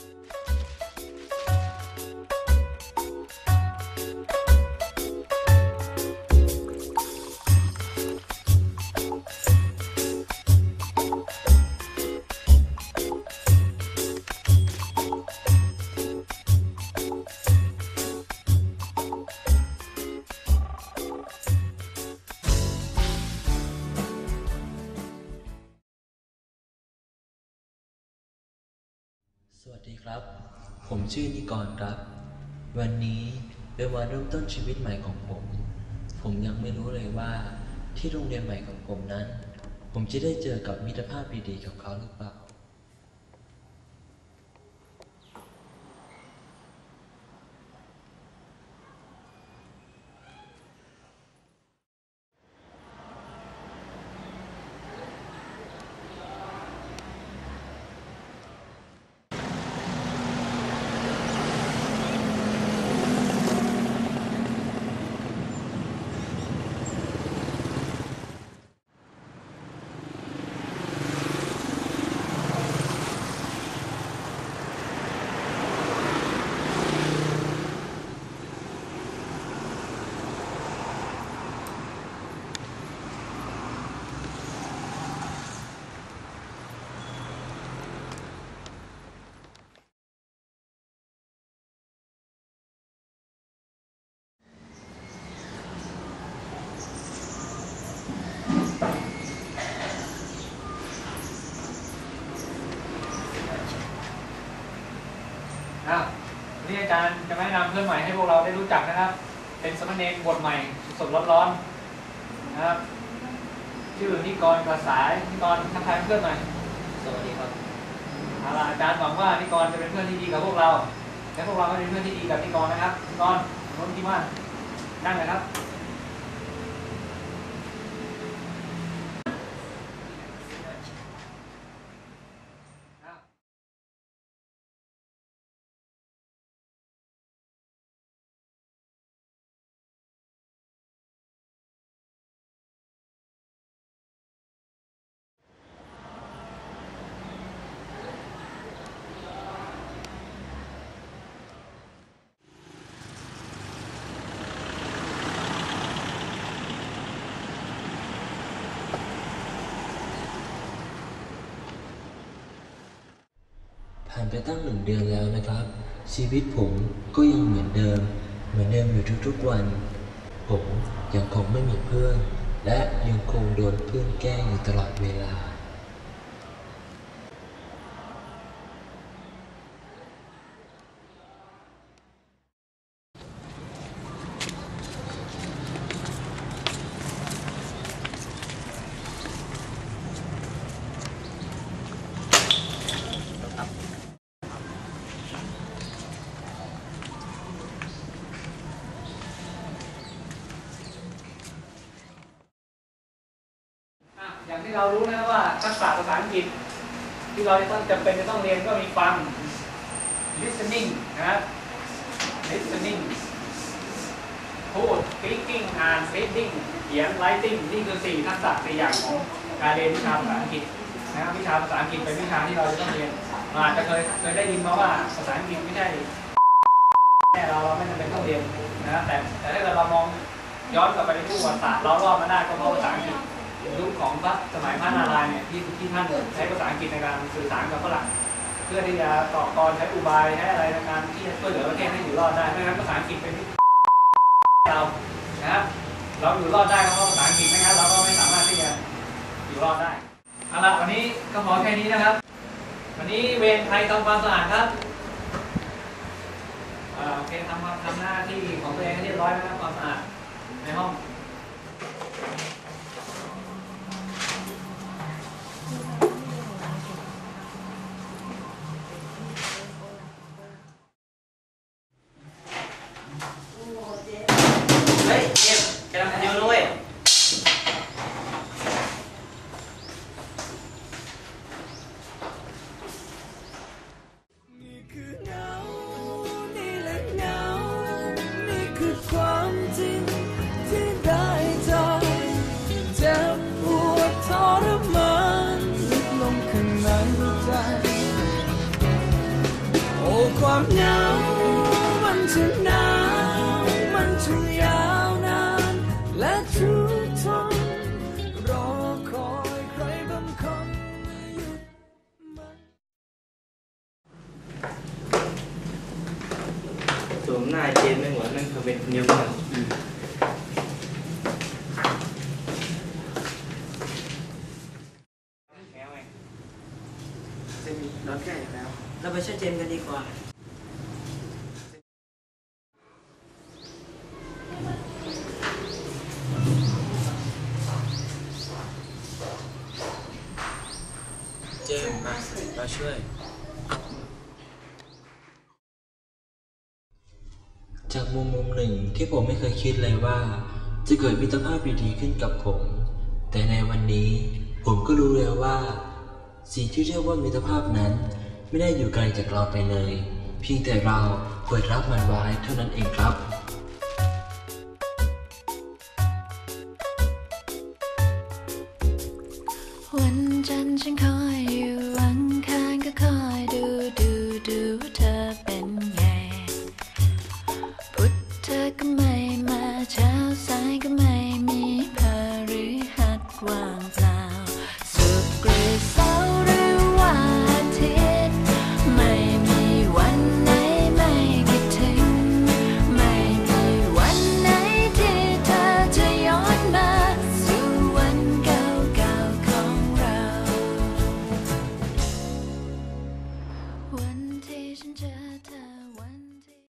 Bye. สวัสดีครับ ผมชื่อนิกรครับ วันนี้เป็นวันเริ่มต้นชีวิตใหม่ของผม ผมยังไม่รู้เลยว่าที่โรงเรียนใหม่ของผมนั้น ผมจะได้เจอกับมิตรภาพดีๆกับเขาหรือเปล่า อ้าววันนี่อาจารย์จะมาแนะนำเพื่อนใหม่ให้พวกเราได้รู้จักนะครับ เป็นสมณเณรบทใหม่สดๆร้อนๆนะครับ ชื่อนิกรกระสายนิกรทักทายเพื่อนหน่อยสวัสดีครับเอาล่ะอาจารย์หวังว่านิกรจะเป็นเพื่อนที่ดีกับพวกเรา และพวกเราก็เป็นเพื่อนที่ดีกับนิกรนะครับนิกรโน้นที่มานนั่งเลยครับ ไปตั้งหนึ่งเดือนแล้วนะครับ ชีวิตผมก็ยังเหมือนเดิม เหมือนเดิมอยู่ทุกๆวัน ผมยังคงไม่มีเพื่อน และยังคงโดนเพื่อนแกล้งอยู่ตลอดเวลา อะอย่าง ที่เรารู้นะว่าทักษะภาษาอังกฤษ ที่เราจะต้องจำเป็นจะต้องเรียนก็มีฟัง listening นะ listening พูด speaking อ่าน reading เขียน writing นี่คือสี่ทักษะสี่อย่างของการเรียนวิชาภาษาอังกฤษนะครับวิชาภาษาอังกฤษเป็นวิชาที่เราจะต้องเรียนอาจจะเคยเคยได้ยินมาว่าภาษาอังกฤษไม่ใช่แค่เราเราไม่จำเป็นต้องเรียนนะแต่แต่ถ้าเกิดเรามองย้อนกลับไปในประวัติศาสตร์เรารอดมาได้ก็เพราะภาษาอังกฤษ ยุคของพระสมัยพระนารายณ์เนี่ยที่ที่ท่านใช้ภาษาอังกฤษในการสื่อสารกับฝรั่งเพื่อที่จะต่อกรใช้อุบายใช้อะไรในการที่จะช่วยเหลือประเทศให้อยู่รอดได้เพราะฉะนั้นภาษาอังกฤษเป็นที่เรานะครับเราอยู่รอดได้เพราะภาษาอังกฤษไม่งั้นเราก็ไม่สามารถที่จะอยู่รอดได้เอาละวันนี้ก็พอแค่นี้นะครับ วันนี้เวรไทยทำความสะอาดครับโอเคทำความทำหน้าที่ของตัวเองให้เรียบร้อยนะครับความสะอาดในห้อง ความเหงา มันจะหนาว มันจะยาวนาน และทุกทนรอคอยใครบางคนหยุดมันสวมหน้าเจนไม่หมดนั่นเขาเป็นคนเดียวกัน แก้วไง จะมีรถแก่แล้ว เราไปช่วยเจมกันดีกว่า เจมมามาช่วย จากมุมมุมหนึ่งที่ผมไม่เคยคิดเลยว่า จะเกิดมิตรภาพดีๆขึ้นกับผม แต่ในวันนี้ผมก็รู้แล้วว่า สิ่งที่เรียกว่ามิตรภาพนั้น ไม่ได้อยู่ไกลจากเราไปเลย เพียงแต่เราเปิดรับมันไว้เท่านั้นเองครับวันจันทร์ฉันขอ